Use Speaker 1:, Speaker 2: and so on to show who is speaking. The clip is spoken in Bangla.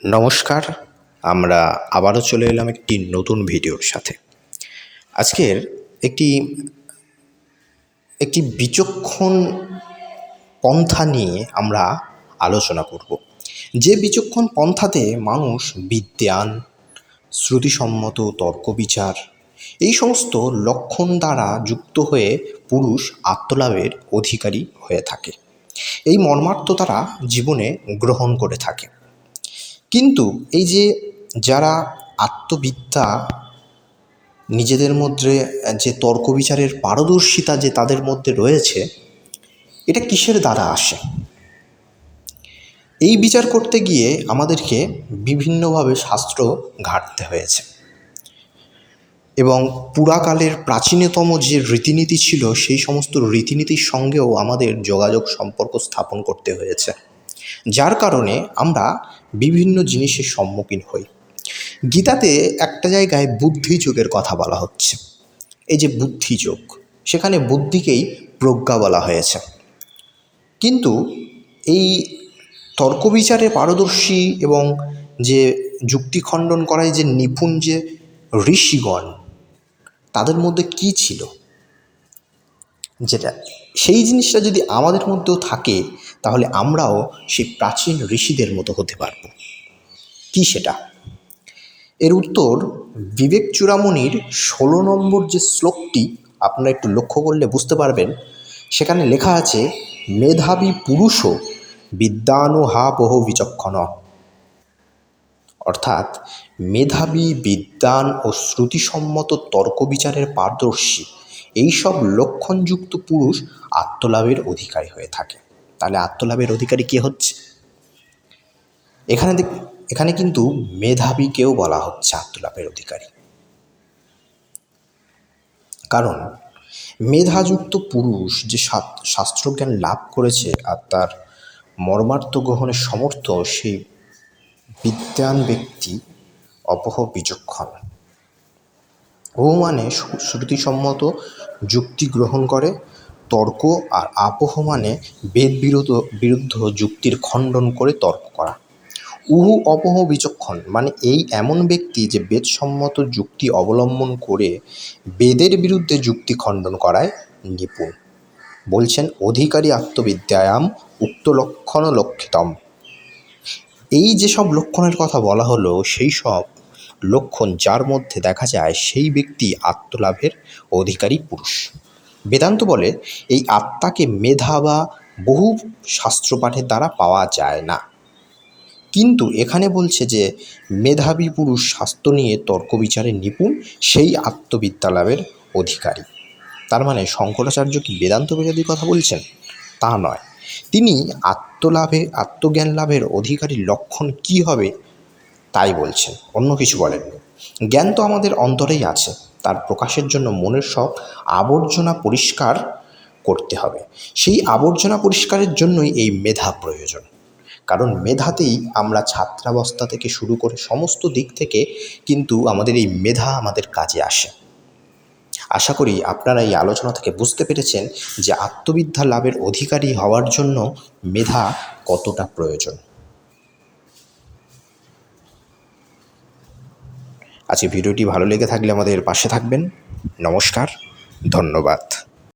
Speaker 1: নমস্কার, আমরা আবারও চলে এলাম একটি নতুন ভিডিওর সাথে। আজকের একটি একটি বিচক্ষণ পন্থা নিয়ে আমরা আলোচনা করব। যে বিচক্ষণ পন্থাতে মানুষ বিজ্ঞান শ্রুতিসম্মত তর্ক বিচার এই সমস্ত লক্ষণ দ্বারা যুক্ত হয়ে পুরুষ আত্মলাভের অধিকারী হয়ে থাকে। এই মর্মার্থ তারা জীবনে গ্রহণ করে থাকে। কিন্তু এই যে যারা আত্মবিদ্যা, নিজেদের মধ্যে যে তর্ক বিচারের পারদর্শিতা যে তাদের মধ্যে রয়েছে, এটা কিসের দ্বারা আসে? এই বিচার করতে গিয়ে আমাদেরকে বিভিন্নভাবে শাস্ত্র ঘাটতে হয়েছে। এবং পুরাকালের প্রাচীনতম যে রীতিনীতি ছিল, সেই সমস্ত রীতিনীতির সঙ্গেও আমাদের যোগাযোগ সম্পর্ক স্থাপন করতে হয়েছে। যার কারণে আমরা বিভিন্ন জিনিসের সম্মুখীন হই। গীতাতে একটা জায়গায় বুদ্ধিযোগের কথা বলা হচ্ছে। এই যে বুদ্ধিযোগ সেখানে বুদ্ধিকেই প্রজ্ঞা বলা হয়েছে। কিন্তু এই তর্ক বিচারে পারদর্শী এবং যে যুক্তি খণ্ডন করায় যে নিপুণ যে ঋষিগণ, তাদের মধ্যে কি ছিল? যেটা, সেই জিনিসটা যদি আমাদের মধ্যেও থাকে, তাহলে আমরাও সেই প্রাচীন ঋষিদের মতো হতে পারব। কি সেটা? এর উত্তর, বিবেক চূড়ামণির ষোলো নম্বর যে শ্লোকটি আপনারা একটু লক্ষ্য করলে বুঝতে পারবেন, সেখানে লেখা আছে, মেধাবী পুরুষও বিদ্যানুহাবহ বিচক্ষণ। অর্থাৎ, মেধাবী বিদ্যান ও শ্রুতিসম্মত তর্ক বিচারের পারদর্শী এইসব লক্ষণযুক্ত পুরুষ আত্মলাভের অধিকারী হয়ে থাকে। তাহলে আত্মলাভের অধিকারী কে হচ্ছে? এখানে এখানে কিন্তু মেধাবীকেও বলা হচ্ছে আত্মলাভের অধিকারী। কারণ মেধাযুক্ত পুরুষ যে শাস্ত্রজ্ঞান লাভ করেছে আর তার মর্মার্থ গ্রহণের সমর্থ সেই বিদ্যান ব্যক্তি অপহ বিচক্ষণ। ও মানে শ্রুতিসম্মত যুক্তি গ্রহণ করে, তর্ক আর আপহ মানে বেদ বিরোধ বিরুদ্ধ যুক্তির খণ্ডন করে তর্ক করা। উহু অপহ বিচক্ষণ মানে এই এমন ব্যক্তি যে বেদসম্মত যুক্তি অবলম্বন করে বেদের বিরুদ্ধে যুক্তি খণ্ডন করায় নিপুণ। বলছেন, অধিকারী আত্মবিদ্যায়াম উক্ত লক্ষণ লক্ষিতম। এই যেসব লক্ষণের কথা বলা হলো, সেই সব লক্ষণ যার মধ্যে দেখা যায় সেই ব্যক্তি আত্মলাভের অধিকারী পুরুষ। বেদান্ত বলে, এই আত্মাকে মেধা বা বহু শাস্ত্রপাঠের দ্বারা পাওয়া যায় না। কিন্তু এখানে বলছে যে মেধাবী পুরুষ স্বাস্থ্য নিয়ে তর্ক বিচারে নিপুণ, সেই আত্মবিদ্যা লাভের অধিকারী। তার মানে শঙ্করাচার্য কি বেদান্ত বিরোধী কথা বলছেন? তা নয়। তিনি আত্মলাভে আত্মজ্ঞান লাভের অধিকারী লক্ষণ কি হবে তাই বলছেন, অন্য কিছু বলেননি। জ্ঞান তো আমাদের অন্তরেই আছে, তার প্রকাশের জন্য মনের সব আবর্জনা পরিষ্কার করতে হবে। সেই আবর্জনা পরিষ্কারের জন্যই এই মেধা প্রয়োজন। কারণ মেধাতেই আমরা ছাত্রাবস্থা থেকে শুরু করে সমস্ত দিক থেকে কিন্তু আমাদের এই মেধা আমাদের কাজে আসে। আশা করি আপনারা এই আলোচনা থেকে বুঝতে পেরেছেন যে আত্মবিদ্যা লাভের অধিকারী হওয়ার জন্য মেধা কতটা প্রয়োজন। আজকে ভিডিওটি ভালো লেগে থাকলে আমাদের পাশে থাকবেন। নমস্কার, ধন্যবাদ।